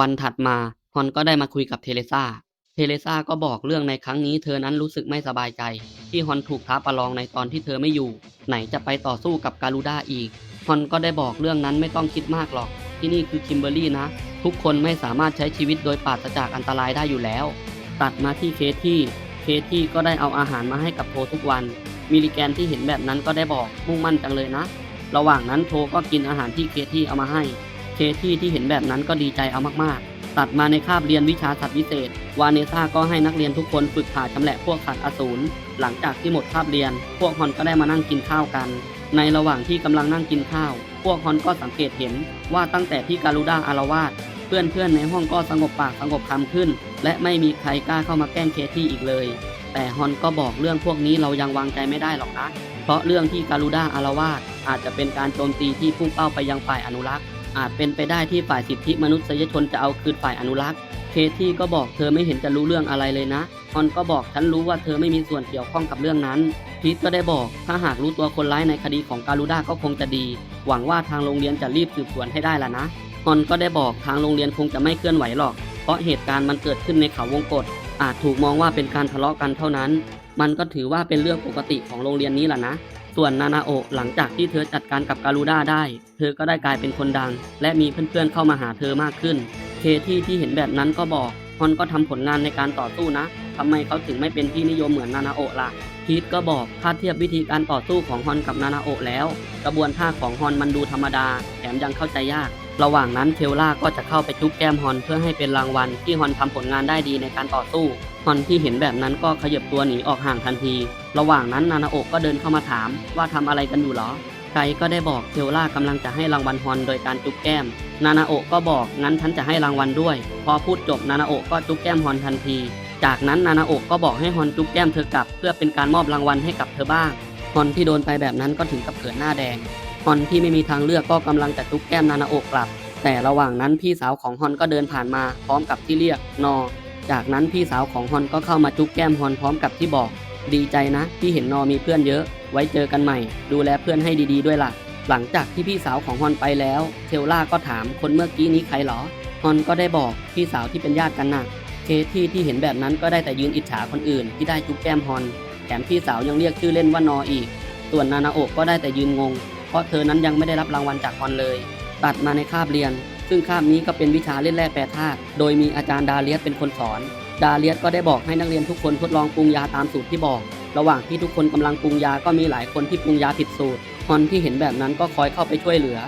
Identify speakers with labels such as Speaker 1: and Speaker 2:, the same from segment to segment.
Speaker 1: วันถัดมาฮอนก็ได้มาคุยกับเทเรซาเทเรซาก็บอกเรื่องในครั้งนี้เธอนั้นรู้สึกไม่สบายใจ ที่ฮอนถูกท้าประลองในตอนที่เธอไม่อยู่ ไหนจะไปต่อสู้กับการูด้าอีกฮอนก็ได้บอกเรื่องนั้นไม่ต้องคิดมากหรอก ที่นี่คือคิมเบอร์รี่นะ ทุกคนไม่สามารถใช้ชีวิตโดยปราศจากอันตรายได้อยู่แล้ว ตัดมาที่เคที่เคที่ก็ได้เอาอาหารมาให้กับโททุกวัน มิลลิแกนที่เห็นแบบนั้นก็ได้บอกมุ่งมั่นจังเลยนะ ระหว่างนั้นโทก็กินอาหารที่เคที่เอามาให้ เคที่ที่เห็นแบบนั้นก็ดีใจเอามากๆ ตัดมาในคาบเรียนวิชาสัตว์วิเศษ วาเนซ่าก็ให้นักเรียนทุกคนฝึกผ่าชำแหละพวกสัตว์อสูร หลังจากที่หมดคาบเรียน พวกฮอนก็ได้มานั่งกินข้าวกัน ในระหว่างที่กำลังนั่งกินข้าว พวกฮอนก็สังเกตเห็นว่าตั้งแต่ที่การูด้าอารวาสเพื่อนๆในห้องก็สงบปากสงบคำขึ้น และไม่มีใครกล้าเข้ามาแกล้งเคที่อีกเลย แต่ฮอนก็บอกเรื่องพวกนี้เรายังวางใจไม่ได้หรอกนะ เพราะเรื่องที่การูด้าอารวาสอาจจะเป็นการโจมตีที่พุ่งเป้าไปยังฝ่ายอนุรักษ์ อาจเป็นไปได้ที่ฝ่ายสิทธิมนุษยชนจะเอาคืนฝ่ายอนุรักษ์ เคที่ก็บอกเธอไม่เห็นจะรู้เรื่องอะไรเลยนะฮอนก็บอกฉันรู้ว่าเธอไม่มีส่วนเกี่ยวข้องกับเรื่องนั้น พีทก็ได้บอก ถ้าหากรู้ตัวคนร้ายในคดีของการูด้าก็คงจะดี หวังว่าทางโรงเรียนจะรีบสืบสวนให้ได้ละนะฮอนก็ได้บอกทางโรงเรียนคงจะไม่เคลื่อนไหวหรอก เพราะเหตุการณ์มันเกิดขึ้นในเขาวงกฏอาจถูกมองว่าเป็นการทะเลาะกันเท่านั้น มันก็ถือว่าเป็นเรื่องปกติของโรงเรียนนี้แหละนะ ส่วนนานาโอะหลังจากที่เธอจัดการกับการูด้าได้ เธอก็ได้กลายเป็นคนดัง และมีเพื่อนๆเข้ามาหาเธอมากขึ้น เคที่ที่เห็นแบบนั้นก็บอกฮอนก็ทำผลงานในการต่อสู้นะทำไมเขาถึงไม่เป็นที่นิยมเหมือนนานาโอะล่ะพีทก็บอกถ้าเทียบวิธีการต่อสู้ของฮอนกับนานาโอะแล้ว กระบวนท่าของฮอนมันดูธรรมดา แถมยังเข้าใจยาก ระหว่างนั้นเทลล่าก็จะเข้าไปจุ๊บแก้มฮอนเพื่อให้เป็นรางวัลที่ฮอนทำผลงานได้ดีในการต่อสู้ ฮอนที่เห็นแบบนั้นก็ขยับตัวหนีออกห่างทันที ระหว่างนั้นนานาโอะก็เดินเข้ามาถามว่าทำอะไรกันอยู่หรอไกก็ได้บอกเทลล่ากำลังจะให้รางวัลฮอนโดยการจุ๊บแก้ม นานาโอะก็บอกงั้นฉันจะให้รางวัลด้วย พอพูดจบนานาโอะก็จุ๊บแก้มฮอนทันที จากนั้นนานาโอะก็บอกให้ฮอนจุ๊บแก้มเธอกลับ เพื่อเป็นการมอบรางวัลให้กับเธอบ้างฮอนที่โดนไปแบบนั้นก็ถึงกับเขินหน้าแดงฮอนที่ไม่มีทางเลือกก็กำลังจะจุ๊บแก้มนานาโอะกลับ แต่ระหว่างนั้นพี่สาวของฮอนก็เดินผ่านมาพร้อมกับที่เรียกนอ จากนั้นพี่สาวของฮอนก็เข้ามาจุ๊บแก้มฮอนพร้อมกับที่บอก ดีใจนะ ที่เห็นนอมีเพื่อนเยอะ ไว้เจอกันใหม่ ดูแลเพื่อนให้ดีๆด้วยล่ะ หลังจากที่พี่สาวของฮอนไปแล้ว เทลล่าก็ถามคนเมื่อกี้นี้ใครหรอฮอนก็ได้บอกพี่สาวที่เป็นญาติกันน่ะเคที่ที่เห็นแบบนั้นก็ได้แต่ยืนอิจฉาคนอื่น ที่ได้จุ๊บแก้มฮอนแถมพี่สาวยังเรียกชื่อเล่นว่านออีก ส่วนนานาโอะก็ได้แต่ยืนงง เพราะเธอนั้นยังไม่ได้รับรางวัลจากฮอนเลย ตัดมาในคาบเรียน ซึ่งคาบนี้ก็เป็นวิชาเล่นแร่แปรธาตุโดยมีอาจารย์ดาเลียสเป็นคนสอน ดาเลียสก็ได้บอกให้นักเรียนทุกคนทดลองปรุงยาตามสูตรที่บอก ระหว่างที่ทุกคนกำลังปรุงยาก็มีหลายคนที่ปรุงยาผิดสูตรฮอนที่เห็นแบบนั้นก็คอยเข้าไปช่วยเหลือ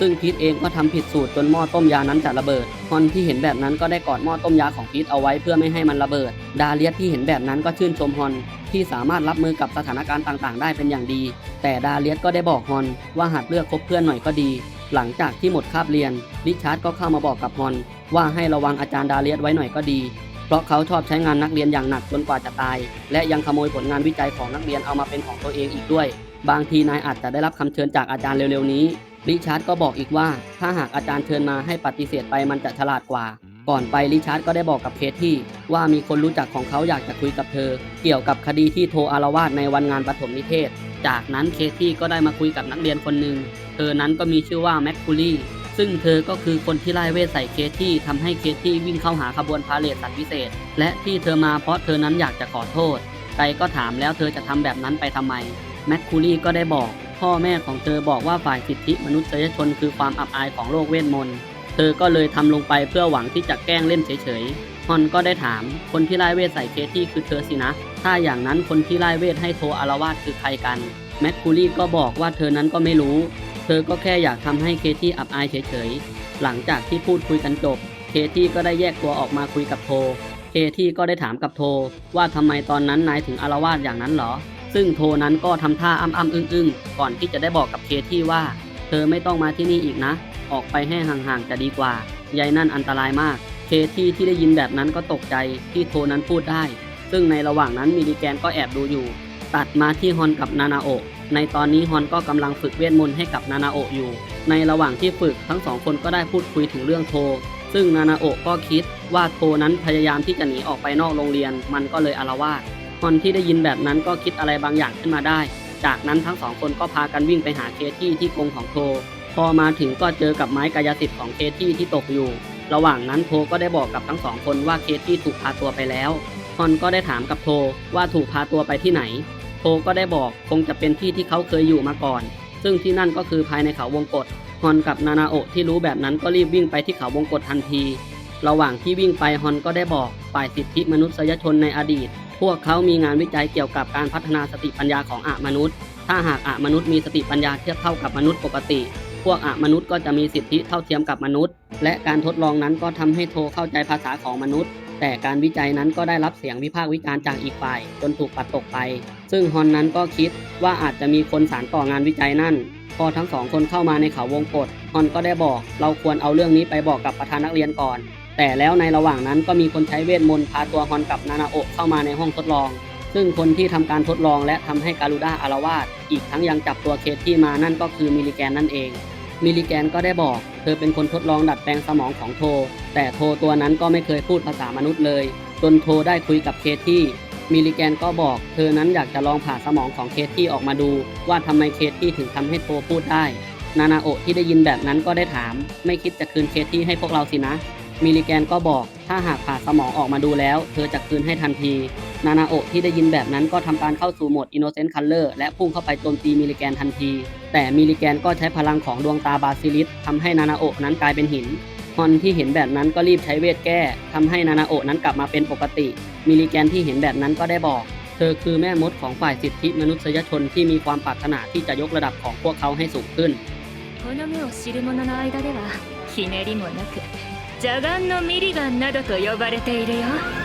Speaker 1: ซึ่งพีทเองก็ทำผิดสูตรจนหม้อต้มยานั้นจะระเบิด ฮอนที่เห็นแบบนั้นก็ได้กอดหม้อต้มยาของพีทเอาไว้เพื่อไม่ให้มันระเบิด ดาเลียสที่เห็นแบบนั้นก็ชื่นชมฮอนที่สามารถรับมือกับสถานการณ์ต่างๆ ได้เป็นอย่างดี แต่ดาเลียสก็ได้บอกฮอนว่าหากเลือกคบเพื่อนหน่อยก็ดี หลังจากที่หมดคาบเรียนริชาร์ดก็เข้ามาบอกกับฮอนว่าให้ระวังอาจารย์ดาเลียสไว้หน่อยก็ดี เพราะเขาชอบใช้งานนักเรียนอย่างหนักจนกว่าจะตาย และยังขโมยผลงานวิจัยของนักเรียนเอามาเป็นของตัวเองอีกด้วย บางทีนายอาจจะได้รับคำเชิญจากอาจารย์เร็วๆนี้ ริชาร์ดก็บอกอีกว่า ถ้าหากอาจารย์เชิญมาให้ปฏิเสธไปมันจะฉลาดกว่า ก่อนไปริชาร์ดก็ได้บอกกับเคที่ว่ามีคนรู้จักของเขาอยากจะคุยกับเธอ เกี่ยวกับคดีที่โทรอารวาสในวันงานปฐมนิเทศ จากนั้นเคที่ก็ได้มาคุยกับนักเรียนคนหนึ่งเธอนั้นก็มีชื่อว่าแมคคูลี่ซึ่งเธอก็คือคนที่ไล่เวทใส่เคที่ทำให้เคที่วิ่งเข้าหาขบวนพาเลทสัตว์วิเศษ และที่เธอมาเพราะเธอนั้นอยากจะขอโทษไกก็ถามแล้วเธอจะทำแบบนั้นไปทำไมแมคคูลี่ก็ได้บอก พ่อแม่ของเธอบอกว่าฝ่ายสิทธิมนุษยชนคือความอับอายของโลกเวทมนต์ เธอก็เลยทำลงไปเพื่อหวังที่จะแกล้งเล่นเฉยๆ ฮอนก็ได้ถาม คนที่ไล่เวทใส่เคที่คือเธอสินะ ถ้าอย่างนั้นคนที่ไล่เวทให้โทรอารวาสคือใครกัน แมคคูลี่ก็บอกว่าเธอนั้นก็ไม่รู้ เธอก็แค่อยากทำให้เคที่อับอายเฉยๆ หลังจากที่พูดคุยกันจบ เคที่ก็ได้แยกตัวออกมาคุยกับโท เคที่ก็ได้ถามกับโท ว่าทำไมตอนนั้นนายถึงอารวาสอย่างนั้นเหรอ ซึ่งโทนั้นก็ทำท่าอ้ำๆอึ้งๆก่อนที่จะได้บอกกับเคที่ว่า เธอไม่ต้องมาที่นี่อีกนะ ออกไปให้ห่างๆจะดีกว่ายายนั่นอันตรายมาก เคที่ที่ได้ยินแบบนั้นก็ตกใจที่โทนั้นพูดได้ ซึ่งในระหว่างนั้นมิลิแกนก็แอบดูอยู่ ตัดมาที่ฮอนกับนานาโอะในตอนนี้ฮอนก็กำลังฝึกเวทมนต์ให้กับนานาโอะอยู่ ในระหว่างที่ฝึกทั้งสองคนก็ได้พูดคุยถึงเรื่องโท ซึ่งนานาโอะก็คิดว่าโทนั้นพยายามที่จะหนีออกไปนอกโรงเรียน มันก็เลยอารวาส ฮอนที่ได้ยินแบบนั้นก็คิดอะไรบางอย่างขึ้นมาได้ จากนั้นทั้งสองคนก็พากันวิ่งไปหาเคที่ที่กรงของโท พอมาถึงก็เจอกับไม้กายสิทธิ์ของเคที่ที่ตกอยู่ ระหว่างนั้นโทก็ได้บอกกับทั้งสองคนว่าเคที่ถูกพาตัวไปแล้วฮอนก็ได้ถามกับโทว่าถูกพาตัวไปที่ไหน โทก็ได้บอกคงจะเป็นที่ที่เขาเคยอยู่มาก่อน ซึ่งที่นั่นก็คือภายในเขาวงกฏฮอนกับนานาโอะที่รู้แบบนั้นก็รีบวิ่งไปที่เขาวงกฏทันที ระหว่างที่วิ่งไปฮอนก็ได้บอกฝ่ายสิทธิมนุษยชนในอดีต วกเขามีงานวิจัยเกี่ยวกับการพัฒนาสติปัญญาของอะมนุษย์ ถ้าหากอะมนุษย์มีสติปัญญาเทียบเท่ากับมนุษย์ปกติ พวกอะมนุษย์ก็จะมีสิทธิเท่าเทียมกับมนุษย์ และการทดลองนั้นก็ทำให้โทเข้าใจภาษาของมนุษย์ แต่การวิจัยนั้นก็ได้รับเสียงวิพากษ์วิจารณ์จากอีกฝ่าย จนถูกปัดตกไป ซึ่งฮอนนั้นก็คิดว่าอาจจะมีคนสารต่องานวิจัยนั่น พอทั้งสองคนเข้ามาในเขาวงกฏฮอนก็ได้บอก เราควรเอาเรื่องนี้ไปบอกกับประธานนักเรียนก่อน แต่แล้วในระหว่างนั้นก็มีคนใช้เวทมนต์พาตัวฮอนกับนานาโอะเข้ามาในห้องทดลอง ซึ่งคนที่ทำการทดลองและทำให้การูด้าอารวาสอีกทั้งยังจับตัวเคสที่มานั่นก็คือมิลิแกนนั่นเอง มิลิแกนก็ได้บอก เธอเป็นคนทดลองดัดแปลงสมองของโท แต่โทตัวนั้นก็ไม่เคยพูดภาษามนุษย์เลยจนโทได้คุยกับเคที่มิลิแกนก็บอก เธอนั้นอยากจะลองผ่าสมองของเคที่ออกมาดู ว่าทำไมเคที่ถึงทำให้โทพูดได้ นานาโอะที่ได้ยินแบบนั้นก็ได้ถาม ไม่คิดจะคืนเคที่ให้พวกเราสินะ มิลลิแกนก็บอก ถ้าหากผ่าสมองออกมาดูแล้ว เธอจะคืนให้ทันที นานาโอะที่ได้ยินแบบนั้นก็ทำการเข้าสู่โหมด Innocent Color และพุ่งเข้าไปโจมตีมิลลิแกนทันที แต่มิลลิแกนก็ใช้พลังของดวงตาบาซิลิสทำให้นานาโอะนั้นกลายเป็นหิน ฮอนที่เห็นแบบนั้นก็รีบใช้เวทแก้ทำให้นานาโอะนั้นกลับมาเป็นปกติ มิลลิแกนที่เห็นแบบนั้นก็ได้บอก เธอคือแม่มดของฝ่ายสิทธิมนุษยชนที่มีความปรารถนาที่จะยกระดับของพวกเขาให้สูงขึ้น
Speaker 2: この目を知る者の間ではひねりもなく 邪眼のミリガンなどと呼ばれているよ。